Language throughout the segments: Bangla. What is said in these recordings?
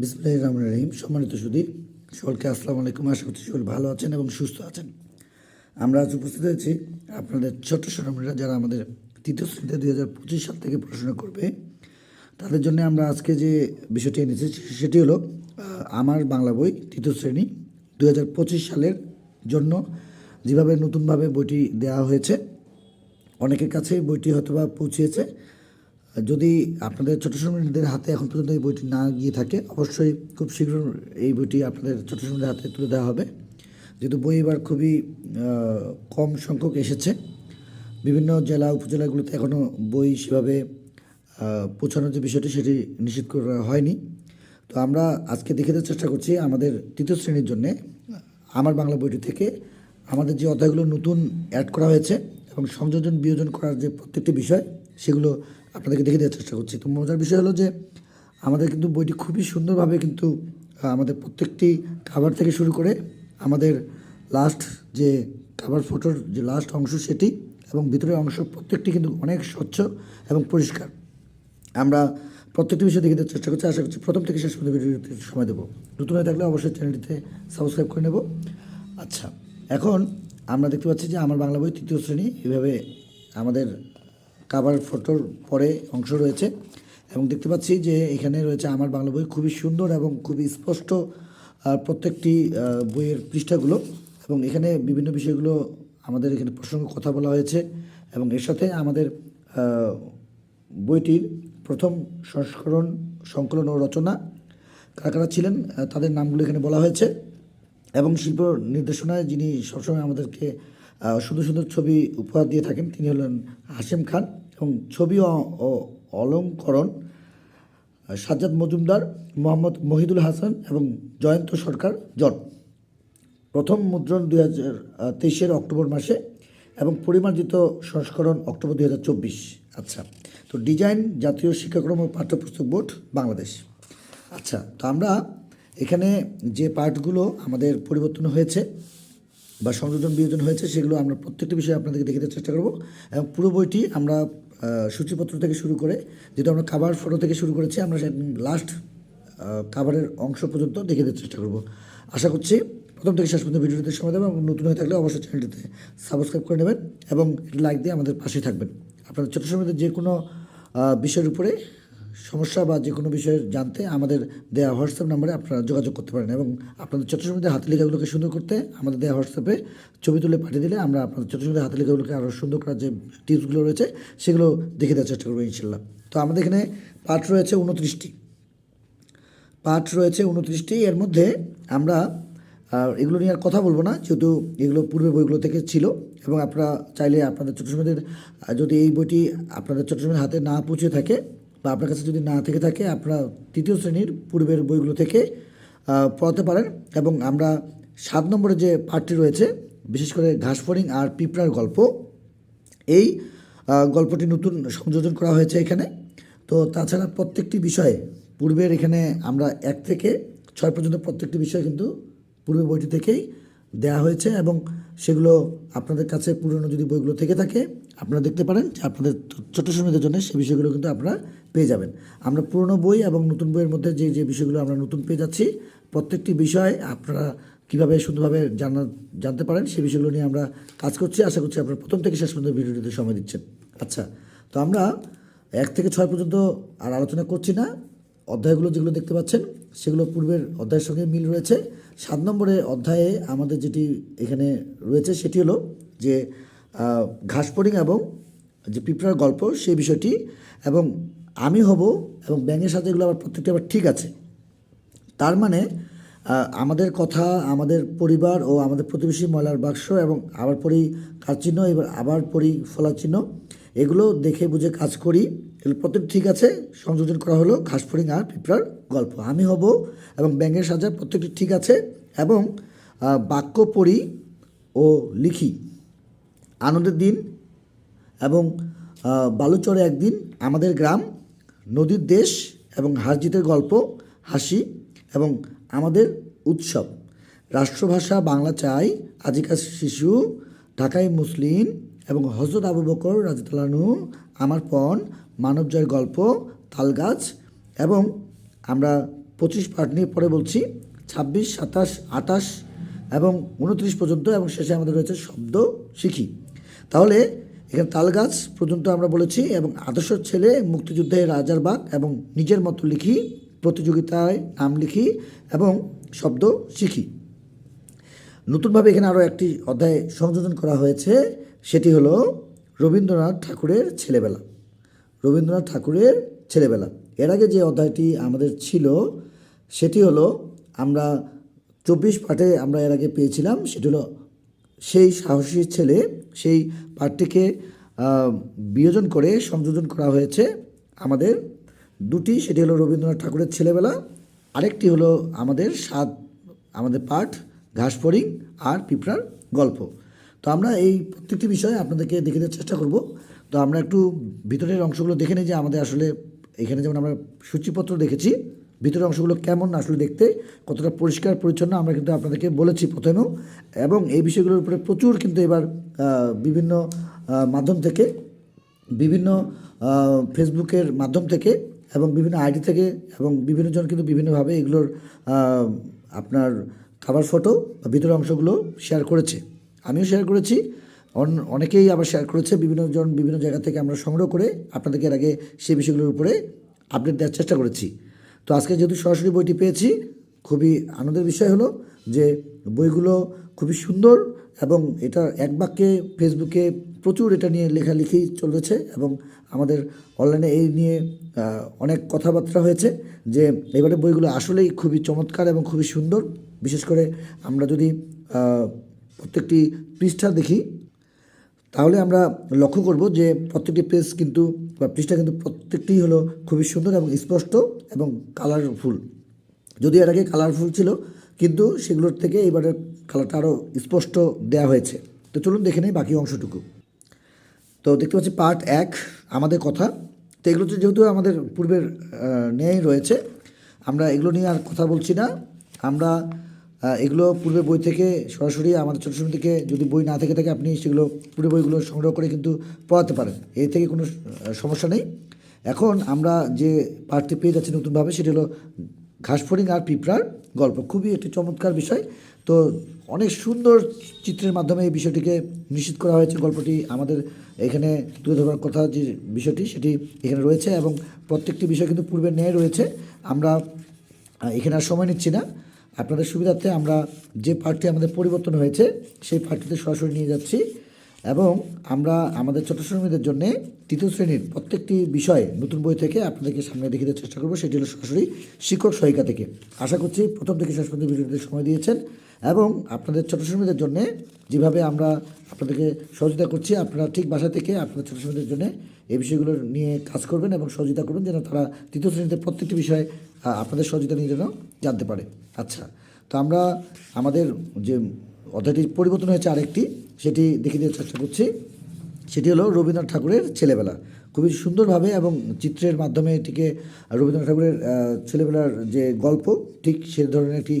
বিসমুল্লাহ রহমান রহিম। সম্মানিত সুদী সকলকে আসসালামু আলাইকুম। আশা করছি সকল ভালো আছেন এবং সুস্থ আছেন। আমরা আজ উপস্থিত হয়েছি আপনাদের ছোট্ট সোনামণিরা যারা আমাদের তৃতীয় শ্রেণীতে দুই হাজার পঁচিশ সাল থেকে পড়াশোনা করবে। তাদের জন্য আমরা আজকে যে বিষয়টি এনেছি, সেটি হলো আমার বাংলা বই তৃতীয় শ্রেণি দুই হাজার পঁচিশ সালের জন্য যেভাবে নতুনভাবে বইটি দেওয়া হয়েছে, অনেকের কাছে বইটি হয়তোবা পৌঁছিয়েছে যদি আপনাদের ছোট শ্রমিকদের হাতে এখন পর্যন্ত এই বইটি না গিয়ে থাকে, অবশ্যই খুব শীঘ্র এই বইটি আপনাদের ছোট শ্রমিকদের হাতে তুলে দেওয়া হবে। যেহেতু বই এবার খুবই কম সংখ্যক এসেছে, বিভিন্ন জেলা উপজেলাগুলোতে এখনও বই সেভাবে পৌঁছানোর যে বিষয়টি সেটি নিশ্চিত করা হয়নি। তো আমরা আজকে দেখে দেওয়ার চেষ্টা করছি আমাদের তৃতীয় শ্রেণির জন্যে, আমার বাংলা বইটি থেকে আমাদের যে অধ্যায়গুলো নতুন অ্যাড করা হয়েছে এবং সংযোজন বিয়োজন করার যে প্রত্যেকটি বিষয় সেগুলো আপনাদেরকে দেখে দেওয়ার চেষ্টা করছি। তো মজার বিষয় হলো যে, আমাদের কিন্তু বইটি খুবই সুন্দরভাবে কিন্তু আমাদের প্রত্যেকটি খাবার থেকে শুরু করে আমাদের লাস্ট যে কাভার ফটোর যে লাস্ট অংশ সেটি এবং ভিতরের অংশ প্রত্যেকটি কিন্তু অনেক স্বচ্ছ এবং পরিষ্কার। আমরা প্রত্যেকটি বিষয় দেখে দেওয়ার চেষ্টা করছি। আশা করছি প্রথম থেকে শেষ পর্যন্ত ভিডিওতে সময় দেবো। নতুন হয়ে থাকলে অবশ্যই চ্যানেলটিতে সাবস্ক্রাইব করে নেব। আচ্ছা এখন আমরা দেখতে পাচ্ছি যে আমার বাংলা বই তৃতীয় শ্রেণি, এভাবে আমাদের কাভার ফটোর পরে অংশ রয়েছে এবং দেখতে পাচ্ছি যে এখানে রয়েছে আমার বাংলা বই খুবই সুন্দর এবং খুবই স্পষ্ট প্রত্যেকটি বইয়ের পৃষ্ঠাগুলো এবং এখানে বিভিন্ন বিষয়গুলো আমাদের এখানে প্রসঙ্গে কথা বলা হয়েছে এবং এর সাথে আমাদের বইটির প্রথম সংস্করণ, সংকলন ও রচনা কারা কারা ছিলেন তাদের নামগুলো এখানে বলা হয়েছে এবং শিল্প নির্দেশনায় যিনি সবসময় আমাদেরকে সুন্দর সুন্দর ছবি উপহার দিয়ে থাকেন, তিনি হলেন হাশেম খান এবং ছবি ও- অলঙ্করণ সাজ্জাদ মজুমদার, মোহাম্মদ মহিদুল হাসান এবং জয়ন্ত সরকার জন। প্রথম মুদ্রণ দুই হাজার তেইশের অক্টোবর মাসে এবং পরিমার্জিত সংস্করণ অক্টোবর দুই হাজার চব্বিশ। আচ্ছা তো ডিজাইন, জাতীয় শিক্ষাক্রম ও পাঠ্যপুস্তক বোর্ড, বাংলাদেশ। আচ্ছা তো আমরা এখানে যে পার্টগুলো আমাদের পরিবর্তন হয়েছে বা সংযোজন বিয়োজন হয়েছে, সেগুলো আমরা প্রত্যেকটি বিষয়ে আপনাদেরকে দেখে চেষ্টা করব। এবং পুরো বইটি আমরা সূচিপত্র থেকে শুরু করে, যেহেতু আমরা কাভার ফটো থেকে শুরু করেছি, আমরা লাস্ট কাভারের অংশ পর্যন্ত দেখে দেওয়ার চেষ্টা করব। আশা করছি প্রথম থেকে শেষ পর্যন্ত ভিডিওতে সময় দেবেন এবং নতুন হয়ে থাকলে অবশ্যই চ্যানেলটিতে সাবস্ক্রাইব করে নেবেন এবং লাইক দিয়ে আমাদের পাশে থাকবেন। আপনাদের ছোটো সময়তে যে কোনো বিষয়ের উপরে সমস্যা বা যে কোনো বিষয়ে জানতে আমাদের দেওয়া হোয়াটসঅ্যাপ নাম্বারে আপনারা যোগাযোগ করতে পারেন এবং আপনাদের সময়তে হাতে লেখাগুলোকে সুন্দর করতে আমাদের দেয়া হোয়াটসঅ্যাপে ছবি তুলে পাঠিয়ে দিলে আমরা আপনাদের সময়তে হাতে লেখাগুলোকে আরও সুন্দর করার যে টিপসগুলো রয়েছে, সেগুলো দেখে দেওয়ার চেষ্টা করব ইনশাল্লাহ। তো আমাদের এখানে পাঠ রয়েছে উনত্রিশটি। পাঠ রয়েছে উনত্রিশটি। এর মধ্যে আমরা এগুলো নিয়ে আর কথা বলব না, যেহেতু এগুলো পূর্বের বইগুলো থেকে ছিল এবং আপনারা চাইলে আপনাদের ছোটো সময়দের যদি এই বইটি আপনাদের ছোটো সময়ের হাতে না পৌঁছে থাকে বা আপনার কাছে যদি না থেকে থাকে, আপনারা তৃতীয় শ্রেণির পূর্বের বইগুলো থেকে পড়াতে পারেন এবং আমরা সাত নম্বরে যে পাঠটি রয়েছে, বিশেষ করে ঘাসফড়িং আর পিঁপড়ার গল্প, এই গল্পটি নতুন সংযোজন করা হয়েছে এখানে। তো তাছাড়া প্রত্যেকটি বিষয়ে পূর্বের এখানে আমরা এক থেকে ছয় পর্যন্ত প্রত্যেকটি বিষয় কিন্তু পূর্বের বইটি থেকেই দেয়া হয়েছে এবং সেগুলো আপনাদের কাছে পুরনো যদি বইগুলো থেকে থাকে, আপনারা দেখতে পারেন যে আপনাদের ছোট সময়দের জন্য সেই বিষয়গুলো কিন্তু আপনারা পেয়ে যাবেন। আমরা পুরনো বই এবং নতুন বইয়ের মধ্যে যে যে বিষয়গুলো আমরা নতুন পেয়ে যাচ্ছি, প্রত্যেকটি বিষয় আপনারা কীভাবে সুন্দরভাবে জানা, জানতে পারেন সেই বিষয়গুলো নিয়ে আমরা কাজ করছি। আশা করছি আপনারা প্রথম থেকে শেষ পর্যন্ত ভিডিওটিতে সময় দিচ্ছেন। আচ্ছা তো আমরা এক থেকে ছয় পর্যন্ত আর আলোচনা করছি না। অধ্যায়গুলো যেগুলো দেখতে পাচ্ছেন, সেগুলো পূর্বের অধ্যায়ের সঙ্গে মিল রয়েছে। সাত নম্বরে অধ্যায়ে আমাদের যেটি এখানে রয়েছে সেটি হলো যে ঘাসপরিং এবং যে পিঁপড়ার গল্প সেই বিষয়টি এবং আমি হব এবং ব্যাঙের সাথে এগুলো আবার প্রত্যেকটি আবার ঠিক আছে। তার মানে আমাদের কথা, আমাদের পরিবার ও আমাদের প্রতিবেশী ময়লার বাক্স এবং আবার পরি কাজ চিহ্ন এবার আবার পরি ফলা চিহ্ন এগুলো দেখে বুঝে কাজ করি। প্রত্যেকটি ঠিক আছে, সংযোজন করা হলো ঘাসফড়িং আর পিঁপড়ার গল্প। আমি হব এবং ব্যাঙের সাজা প্রত্যেকটি ঠিক আছে এবং বাক্য পড়ি ও লিখি। আনন্দের দিন এবং বালুচরে একদিন আমাদের গ্রাম, নদীর দেশ এবং হারজিতের গল্প, হাসি এবং আমাদের উৎসব। রাষ্ট্রভাষা বাংলা চাই, আজিকার শিশু ঢাকায় মুসলিম এবং হজরত আবু বকর রাজিতালানু আমার পণ, মানবজয়ের গল্প, তালগাছ এবং আমরা পঁচিশ পার্ট নিয়ে পরে বলছি, ছাব্বিশ, সাতাশ আটাশ এবং উনত্রিশ পর্যন্ত এবং শেষে আমাদের রয়েছে শব্দ শিখি। তাহলে এখানে তালগাছ পর্যন্ত আমরা বলেছি এবং আদর্শ ছেলে, মুক্তিযুদ্ধে রাজার বাগ এবং নিজের মতো লিখি, প্রতিযোগিতায় নাম লিখি এবং শব্দ শিখি। নতুনভাবে এখানে আরও একটি অধ্যায় সংযোজন করা হয়েছে সেটি হলো রবীন্দ্রনাথ ঠাকুরের ছেলেবেলা। রবীন্দ্রনাথ ঠাকুরের ছেলেবেলা। এর আগে যে অধ্যায়টি আমাদের ছিল, সেটি হলো আমরা চব্বিশ পাঠে আমরা এর আগে পেয়েছিলাম, সেটি হলো সেই সাহসী ছেলে, সেই পাঠটিকে বিয়োজন করে সংযোজন করা হয়েছে আমাদের। দুটি, সেটি হলো রবীন্দ্রনাথ ঠাকুরের ছেলেবেলা, আরেকটি হলো আমাদের সাত আমাদের পাঠ ঘাসফড়িং আর পিঁপড়ার গল্প। তো আমরা এই প্রত্যেকটি বিষয়ে আপনাদেরকে দেখে দেওয়ার চেষ্টা করব। তো আমরা একটু ভিতরের অংশগুলো দেখে নিই যে আমাদের আসলে এখানে যেমন আমরা সূচিপত্র দেখেছি, ভিতরের অংশগুলো কেমন আসলে দেখতে, কতটা পরিষ্কার, পরিচ্ছন্ন আমরা কিন্তু আপনাদেরকে বলেছি প্রথমেও। এবং এই বিষয়গুলোর উপরে প্রচুর কিন্তু এবার বিভিন্ন মাধ্যম থেকে, বিভিন্ন ফেসবুকের মাধ্যম থেকে এবং বিভিন্ন আইডি থেকে এবং বিভিন্ন জন কিন্তু বিভিন্নভাবে এগুলোর আপনার খাবার ফটো বা ভিতরের অংশগুলো শেয়ার করেছে। আমিও শেয়ার করেছি। অন- অনেকেই আবার শেয়ার করেছে, বিভিন্ন জন বিভিন্ন জায়গা থেকে আমরা সংগ্রহ করে আপনাদেরকে এর আগে সেই বিষয়গুলোর উপরে আপডেট দেওয়ার চেষ্টা করেছি। তো আজকে যেহেতু সরাসরি বইটি পেয়েছি, খুবই আনন্দের বিষয় হলো যে বইগুলো খুবই সুন্দর এবং এটা এক বাক্যে ফেসবুকে প্রচুর এটা নিয়ে লেখালেখি চলেছে এবং আমাদের অনলাইনে এই নিয়ে অনেক কথাবার্তা হয়েছে যে এবারে বইগুলো আসলেই খুবই চমৎকার এবং খুবই সুন্দর। বিশেষ করে আমরা যদি প্রত্যেকটি পৃষ্ঠা দেখি, তাহলে আমরা লক্ষ্য করব যে প্রত্যেকটি পেজ কিন্তু, বা পৃষ্ঠা কিন্তু প্রত্যেকটি হলো খুবই সুন্দর এবং স্পষ্ট এবং কালারফুল যদি এর আগে কালারফুল ছিল, কিন্তু সেগুলোর থেকে এবারে কালারটা আরও স্পষ্ট দেওয়া হয়েছে। তো চলুন দেখে নেই বাকি অংশটুকু। তো দেখতে পাচ্ছি পার্ট এক, আমাদের কথা। তো এগুলো যেহেতু আমাদের পূর্বের ন্যায় রয়েছে, আমরা এগুলো নিয়ে আর কথা বলছি না। আমরা এগুলো পূর্বের বই থেকে সরাসরি আমাদের ছোটো সময় থেকে যদি বই না থেকে থাকে, আপনি সেগুলো পূর্বে বইগুলো সংগ্রহ করে কিন্তু পড়াতে পারেন। এর থেকে কোনো সমস্যা নেই। এখন আমরা যে পার্টটি পেয়ে যাচ্ছি নতুনভাবে, সেটি হলো ঘাসফড়িং আর পিঁপড়ার গল্প। খুবই একটি চমৎকার বিষয়। তো অনেক সুন্দর চিত্রের মাধ্যমে এই বিষয়টিকে নিশ্চিত করা হয়েছে। গল্পটি আমাদের এখানে তুলে ধরবার কথা যে বিষয়টি, সেটি এখানে রয়েছে এবং প্রত্যেকটি বিষয় কিন্তু পূর্বের ন্যায় রয়েছে। আমরা এখানে আর সময় নিচ্ছি না। আপনাদের সুবিধার্থে আমরা যে পার্টটি আমাদের পরিবর্তন হয়েছে, সেই পার্টটিতে সরাসরি নিয়ে যাচ্ছি এবং আমরা আমাদের ছোট শ্রমিকদের জন্য তৃতীয় শ্রেণির প্রত্যেকটি বিষয় নতুন বই থেকে আপনাদেরকে সামনে দেখিয়ে দেওয়ার চেষ্টা করব, সেটি হলো সরাসরি শিক্ষক সহায়িকা থেকে। আশা করছি প্রথম থেকে শেষ পর্যন্ত ভিডিওতে সময় দিয়েছেন এবং আপনাদের ছোট শ্রমিকদের জন্য যেভাবে আমরা আপনাদেরকে সহযোগিতা করছি, আপনারা ঠিক বাসা থেকে আপনাদের ছোট শ্রমিকদের জন্য এই বিষয়গুলো নিয়ে কাজ করবেন এবং সহযোগিতা করবেন যেন তারা তৃতীয় শ্রেণীতে প্রত্যেকটি বিষয়ে আহ, আপনাদের সহযোগিতা নিয়ে যেন জানতে পারে। আচ্ছা তো আমরা আমাদের যে অধ্যায়টি পরিবর্তন হয়েছে আরেকটি সেটি দেখে দেওয়ার চেষ্টা করছি। সেটি হলো রবীন্দ্রনাথ ঠাকুরের ছেলেবেলা। খুবই সুন্দরভাবে এবং চিত্রের মাধ্যমে এটিকে রবীন্দ্রনাথ ঠাকুরের ছেলেবেলার যে গল্প ঠিক সে ধরনের একটি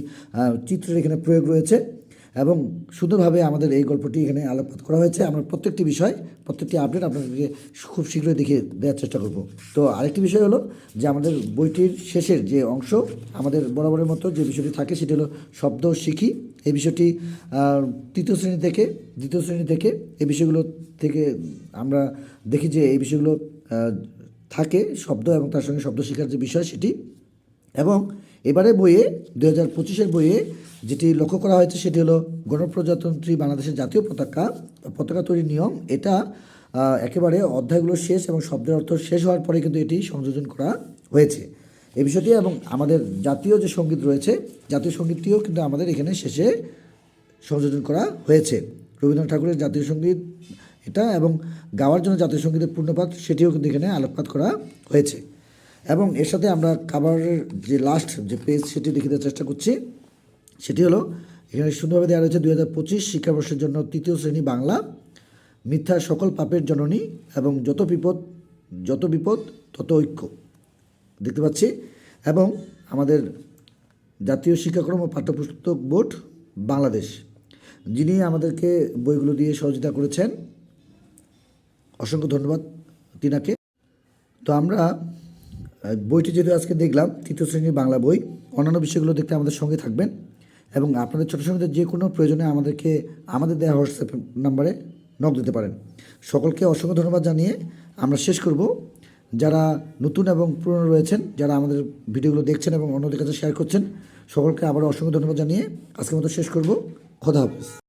চিত্রের এখানে প্রয়োগ রয়েছে। এবং সুন্দরভাবে আমাদের এই গল্পটি এখানে আলোকপাত করা হয়েছে। আমরা প্রত্যেকটি বিষয়, প্রত্যেকটি আপডেট আপনাদেরকে খুব শীঘ্রই দেখিয়ে দেওয়ার চেষ্টা করব। তো আরেকটি বিষয় হলো যে আমাদের বইটির শেষের যে অংশ, আমাদের বরাবরের মতো যে বিষয়টি থাকে সেটি হলো শব্দ শিখি। এই বিষয়টি তৃতীয় শ্রেণি থেকে, দ্বিতীয় শ্রেণি থেকে এই বিষয়গুলো থেকে আমরা দেখি যে এই বিষয়গুলো থাকে শব্দ এবং তার সঙ্গে শব্দ শেখার যে বিষয় সেটি। এবং এবারে বইয়ে দু হাজার পঁচিশের বইয়ে যেটি লক্ষ্য করা হয়েছে সেটি হলো গণপ্রজাতন্ত্রী বাংলাদেশের জাতীয় পতাকা পতাকা তৈরির নিয়ম। এটা একেবারে অধ্যায়গুলো শেষ এবং শব্দের অর্থ শেষ হওয়ার পরে কিন্তু এটি সংযোজন করা হয়েছে। এই বিষয়টি এবং আমাদের জাতীয় যে সংগীত রয়েছে, জাতীয় সঙ্গীতটিও কিন্তু আমাদের এখানে শেষে সংযোজন করা হয়েছে। রবীন্দ্রনাথ ঠাকুরের জাতীয় সংগীত এটা এবং গাওয়ার জন্য জাতীয় সঙ্গীতের পূর্ণপাত সেটিও কিন্তু এখানে আলোকপাত করা হয়েছে। এবং এর সাথে আমরা খাবারের যে লাস্ট যে পেজ সেটি দেখে দেওয়ার চেষ্টা করছি, সেটি হলো, এখানে সুন্দরভাবে দেওয়া রয়েছে দুই হাজার পঁচিশ শিক্ষাবর্ষের জন্য তৃতীয় শ্রেণি বাংলা, মিথ্যা সকল পাপের জননী এবং যত বিপদ যত বিপদ, তত ঐক্য। দেখতে পাচ্ছি, এবং আমাদের জাতীয় শিক্ষাক্রম ও পাঠ্যপুস্তক বোর্ড বাংলাদেশ, যিনি আমাদেরকে বইগুলো দিয়ে সহযোগিতা করেছেন। অসংখ্য ধন্যবাদ তিনাকে। তো আমরা বইটি যেহেতু আজকে দেখলাম, তৃতীয় শ্রেণির বাংলা বই, অন্যান্য বিষয়গুলো দেখতে আমাদের সঙ্গে থাকবেন। এবং আপনাদের ছোটো সঙ্গে যে কোনো প্রয়োজনে আমাদেরকে, আমাদের দেওয়া হোয়াটসঅ্যাপ নাম্বারে নক দিতে পারেন। সকলকে অসংখ্য ধন্যবাদ জানিয়ে আমরা শেষ করব। যারা নতুন এবং পুরনো রয়েছেন, যারা আমাদের ভিডিওগুলো দেখছেন এবং অন্যদের কাছে শেয়ার করছেন, সকলকে আবার অসংখ্য ধন্যবাদ জানিয়ে আজকের মতো শেষ করব। খোদা হাফেজ।